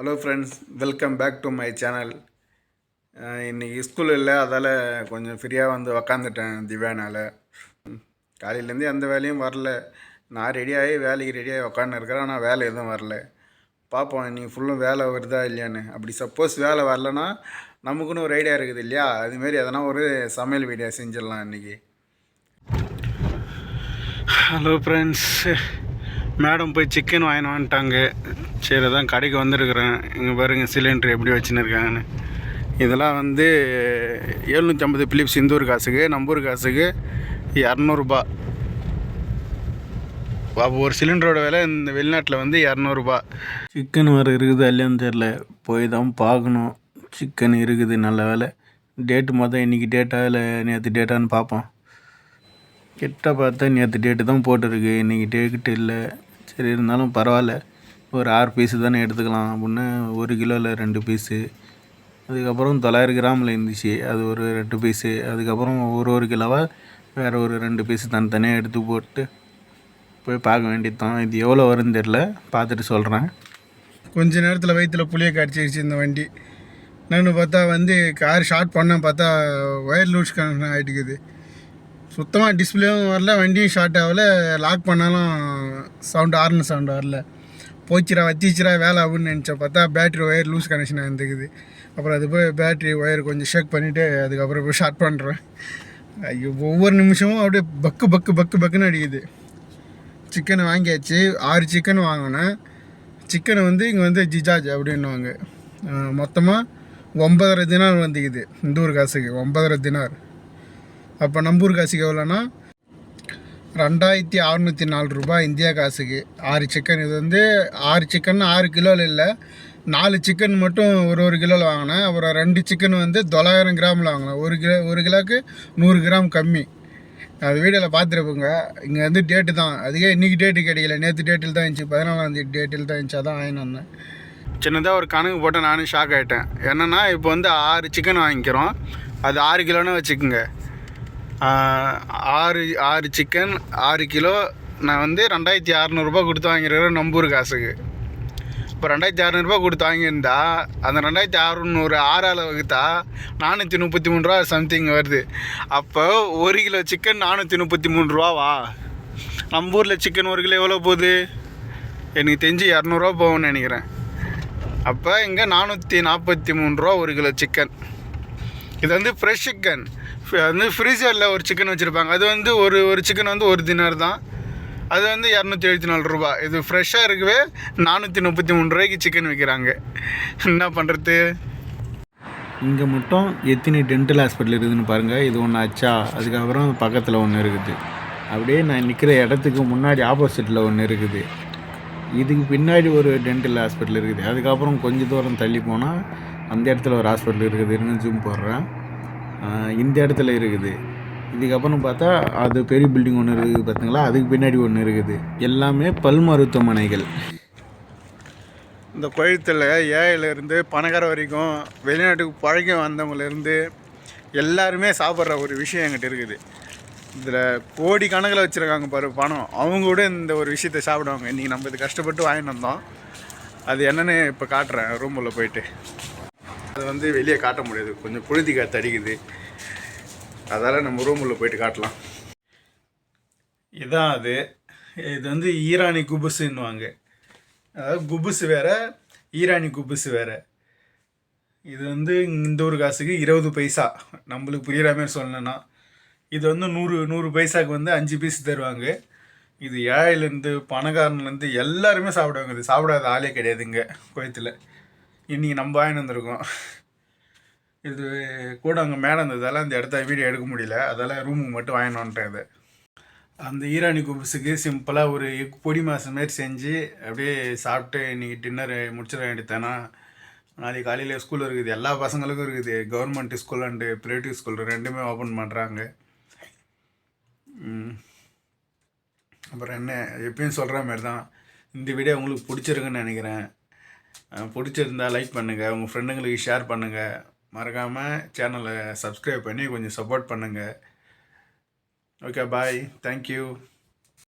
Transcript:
Hello friends welcome back to my channel இன்றைக்கி school இல்லை அதால் கொஞ்சம் ஃப்ரீயாக வந்து உக்காந்துட்டேன் திவ்யானால். காலையிலேருந்து எந்த வேலையும் வரல. நான் ரெடியாகி வேலைக்கு ரெடியாகி உக்காந்துருக்கிறேன் ஆனால் வேலை எதுவும் வரல. பார்ப்போம் இன்றைக்கி ஃபுல்லும் வேலை வருதா இல்லையான்னு. அப்படி சப்போஸ் வேலை வரலன்னா நமக்குன்னு ஒரு ஐடியா இருக்குது இல்லையா? அதுமாரி எதனா ஒரு சமையல் வீடியோ செஞ்சிடலாம் இன்றைக்கி ஹலோ ஃப்ரெண்ட்ஸ் மேடம் போய் சிக்கன் வாங்கினு வந்துட்டாங்க. சரி தான் கடைக்கு வந்திருக்கிறேன். இங்கே பாருங்க சிலிண்டர் எப்படி வச்சுன்னு இருக்காங்கன்னு இதெல்லாம் வந்து எழுநூற்றி ஐம்பது பிலிப்ஸ் இந்தூர் காசுக்கு நம்பூர் காசுக்கு இரநூறுபா. அப்போ ஒரு சிலிண்டரோட விலை இந்த வெளிநாட்டில் வந்து இரநூறுபா. சிக்கன் வர இருக்குது இல்லையான்னு தெரில போய் தான் பார்க்கணும். சிக்கன் இருக்குது நல்ல வேலை. டேட்டு மொதல் இன்றைக்கி டேட்டா இல்லை நேற்று டேட்டான்னு பார்ப்போம். கிட்ட பார்த்தா நேற்று டேட்டு தான் போட்டிருக்கு. இன்றைக்கி டேட்டு இல்லை. சரி இருந்தாலும் பரவாயில்ல. ஒரு ஆறு பீஸு தானே எடுத்துக்கலாம் அப்படின்னு ஒரு கிலோவில் ரெண்டு பீஸு அதுக்கப்புறம் தொள்ளாயிரம் கிராமில் இருந்துச்சு. அது ஒரு ரெண்டு பீஸு அதுக்கப்புறம் ஒரு ஒரு கிலோவாக வேறு ஒரு ரெண்டு பீஸு தனித்தனியாக எடுத்து போட்டு போய் பார்க்க வேண்டியது தான் இது எவ்வளோ வரும்னு தெரில பார்த்துட்டு சொல்கிறேன் கொஞ்ச நேரத்தில் வயிற்றில் புளியை கடிச்சிருச்சு இந்த வண்டி. நான் பார்த்தா வந்து கார் ஷார்ட் பண்ண பார்த்தா ஒயர் லூஸ் கனெக்ஷன் ஆகிட்டுக்குது சுத்தமாக டிஸ்பிளேவும் வரல வண்டியும் ஷார்ட் ஆகல. லாக் பண்ணாலும் சவுண்டு ஆர்னு சவுண்டு வரல. போச்சுரா வச்சிச்சிரா வேலை ஆகுன்னு நினச்சா பார்த்தா பேட்ரி ஒயர் லூஸ் கனெக்ஷன் இருந்துக்குது அப்புறம் அது போய் பேட்ரி ஒயர் கொஞ்சம் ஷேக் பண்ணிவிட்டு அதுக்கப்புறம் போய் ஷார்ட் பண்ணுறேன் ஐயோ ஒவ்வொரு நிமிஷமும் அப்படியே பக்கு பக்கு பக்கு பக்குன்னு அடிக்குது. சிக்கன் வாங்கியாச்சு. ஆறு சிக்கன் வாங்கினேன். சிக்கனை வந்து இங்கே வந்து ஜிஜாஜ் அப்படின்னுவாங்க. மொத்தமாக ஒன்பதரை தினார் வந்துக்குது. இந்த ஊர் காசுக்கு ஒன்பதரை தினார் அப்போ நம்பூர் காசுக்கு எவ்வளோன்னா? ரெண்டாயிரத்தி அறநூற்றி நாலு ரூபாய் இந்தியா காசுக்கு. ஆறு சிக்கன் இது வந்து ஆறு சிக்கன் ஆறு கிலோவில் இல்லை. நாலு சிக்கன் மட்டும் ஒரு ஒரு கிலோவில் வாங்கினேன். அப்புறம் ரெண்டு சிக்கன் வந்து தொள்ளாயிரம் கிராமில் வாங்கினேன். ஒரு கிலோ ஒரு கிலோவுக்கு நூறு கிராம் கம்மி. அது வீடியோவில் பார்த்துருப்போங்க. இங்கே வந்து டேட்டு தான். அதுக்கே இன்றைக்கி டேட்டு கிடைக்கல. நேற்று டேட்டில் தான் இருந்துச்சு. பதினாலாந்தேதி டேட்டில் தான் இருந்துச்சு. அதான் வாங்கினு வந்தேன். சின்னதாக ஒரு கணக்கு போட்டு நானும் ஷாக் ஆகிட்டேன் என்னென்னா இப்போ வந்து ஆறு சிக்கன் வாங்கிக்கிறோம். அது ஆறு கிலோன்னு வச்சுக்கோங்க. ஆறு ஆறு சிக்கன் ஆறு கிலோ நான் வந்து ரெண்டாயிரத்தி அறநூறுபா கொடுத்து வாங்கியிருக்கிறேன் நம்பூர் காசுக்கு. இப்போ ரெண்டாயிரத்தி அறநூறுபா கொடுத்து வாங்கியிருந்தா அந்த ரெண்டாயிரத்தி அறநூறு ஆறால் வகுத்தா நானூற்றி முப்பத்தி மூணு ரூபா சம்திங் வருது. அப்போ ஒரு கிலோ சிக்கன் நானூற்றி முப்பத்தி மூணு ரூபாவா? நம்ம ஊரில் சிக்கன் ஒரு கிலோ எவ்வளோ போகுது? எனக்கு தெரிஞ்சு இரநூறுவா போகும்னு நினைக்கிறேன். அப்போ இங்கே நானூற்றி நாற்பத்தி மூணு ரூபா ஒரு கிலோ சிக்கன் இது வந்து ஃப்ரெஷ் சிக்கன் வந்து ஃப்ரீசரில் ஒரு சிக்கன் வச்சுருப்பாங்க. அது வந்து ஒரு ஒரு சிக்கன் வந்து ஒரு தினார் தான். அது வந்து இரநூத்தி எழுபத்தி நாலு ரூபா. இது ஃப்ரெஷ்ஷாக இருக்கவே நானூற்றி முப்பத்தி மூணு ரூபாய்க்கு சிக்கன் விற்கிறாங்க என்ன பண்ணுறது இங்கே மட்டும் எத்தனை டென்டல் ஹாஸ்பிட்டல் இருக்குதுன்னு பாருங்கள் இது ஒன்று ஆச்சா? அதுக்கப்புறம் பக்கத்தில் ஒன்று இருக்குது. அப்படியே நான் நிற்கிற இடத்துக்கு முன்னாடி ஆப்போசிட்டில் ஒன்று இருக்குது. இதுக்கு பின்னாடி ஒரு டென்டல் ஹாஸ்பிட்டல் இருக்குது. அதுக்கப்புறம் கொஞ்சம் தூரம் தள்ளி போனால் அந்த இடத்துல ஒரு ஹாஸ்பிட்டல் இருக்குதுன்னு ஜூம் போடுறேன். இந்த இடத்துல இருக்குது. இதுக்கப்புறம் பார்த்தா அது பெரிய பில்டிங் ஒன்று இருக்குது பார்த்தீங்களா அதுக்கு பின்னாடி ஒன்று இருக்குது. எல்லாமே பல் மருத்துவமனைகள். இந்த கோயத்தில் ஏழையிலேருந்து பணக்கார வரைக்கும் வெளிநாட்டுக்கு பழகி வந்தவங்கலேருந்து எல்லாருமே சாப்பிட்ற ஒரு விஷயம் என்கிட்ட இருக்குது. இதில் கோடி கணக்கில் வச்சுருக்காங்க பாரு பணம். அவங்க கூட இந்த ஒரு விஷயத்தை சாப்பிடுவாங்க. இன்றைக்கி நம்ம இது கஷ்டப்பட்டு வாங்கிட்டு வந்தோம். அது என்னென்னு இப்போ காட்டுறேன் ரூமில் போயிட்டு. அது வந்து வெளியே காட்ட முடியாது. கொஞ்சம் புழுதி காற்று அடிக்குது. அதால் நம்ம ரூமில் போயிட்டு காட்டலாம். இதான் அது. இது வந்து ஈரானி குபுஸுன்னுவாங்க அதாவது குபுஸ் வேறு ஈரானி குபுஸ் வேறு. இது வந்து இந்த ஒரு காசுக்கு இருபது பைசா. நம்மளுக்கு புரிகிற மாதிரி சொல்லணும்னா. இது வந்து நூறு நூறு பைசாக்கு வந்து அஞ்சு பீஸ் தருவாங்க. இது ஏழையிலேருந்து பணக்காரன்லேருந்து எல்லாருமே சாப்பிடுவாங்க. இது சாப்பிடாத ஆளே கிடையாதுங்க கோயத்தில் இன்றைக்கி நம்ம வாங்கிட்டு வந்திருக்கோம். இது கூட அங்கே மேலே இருந்ததால் அந்த இடத்த வீடியோ எடுக்க முடியல. அதால் ரூமுக்கு மட்டும் வாங்கிட்டு அந்த ஈரானி குபுஸுக்கு சிம்பிளாக ஒரு எக் பொடி மாதம் மாரி செஞ்சு அப்படியே சாப்பிட்டு இன்றைக்கி டின்னர் முடிச்சிட வேண்டியதானா நாளைக்கு காலையில் ஸ்கூல் இருக்குது. எல்லா பசங்களுக்கும் இருக்குது. Government school and private school ரெண்டுமே ஓப்பன் பண்ணுறாங்க அப்புறம் என்ன? எப்பயும் சொல்கிற மாதிரி தான் இந்த வீடியோ உங்களுக்கு பிடிச்சிருக்குன்னு நினைக்கிறேன். பிடிச்சிருந்தா லைக் பண்ணுங்கள் உங்கள் ஃப்ரெண்டுங்களுக்கு ஷேர் பண்ணுங்கள் மறக்காமல் சேனலை சப்ஸ்கிரைப் பண்ணி கொஞ்சம் சப்போர்ட் பண்ணுங்கள் ஓகே பாய் தேங்க்யூ